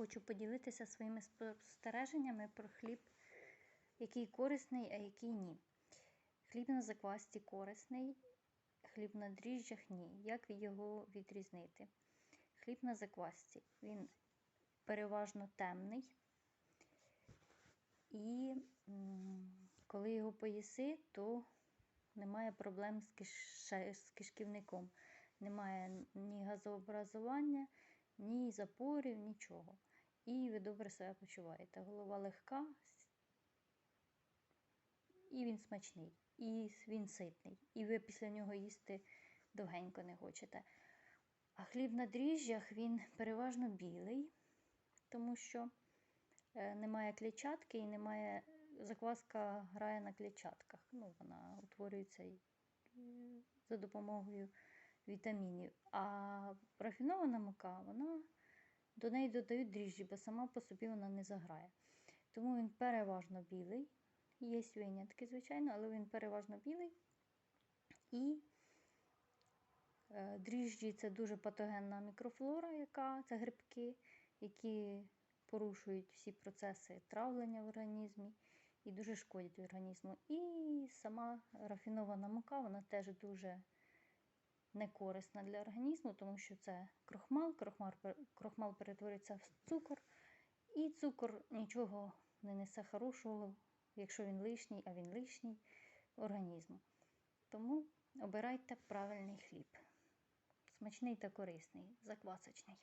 хочу поділитися своїми спостереженнями про хліб, який корисний, а який ні. Хліб на заквасці корисний, хліб на дріжджах ні. Як його відрізнити? Хліб на заквасці. Він переважно темний. І коли його поїси, то немає проблем з, киш... з кишківником. Немає ні газообразування, ні запорів, нічого. І ви добре себе почуваєте. Голова легка, і він смачний, і він ситний. І ви після нього їсти довгенько не хочете. А хліб на дріжджах він переважно білий, тому що е, немає клітчатки і немає. Закваска грає на клітчатках. Ну, вона утворюється е, за допомогою вітамінів. А рафінована мука, вона до неї додають дріжджі, бо сама по собі вона не заграє. Тому він переважно білий. Є винятки, звичайно, але він переважно білий. І е, дріжджі це дуже патогенна мікрофлора, яка це грибки, які порушують всі процеси травлення в організмі і дуже шкодять організму. І сама рафінована мука, вона теж дуже не корисна для організму, тому що це крохмал, крохмал, крохмал перетворюється в цукор, і цукор нічого не несе хорошого, якщо він лишній, а він лишній організму. Тому обирайте правильний хліб. Смачний та корисний, заквасочний.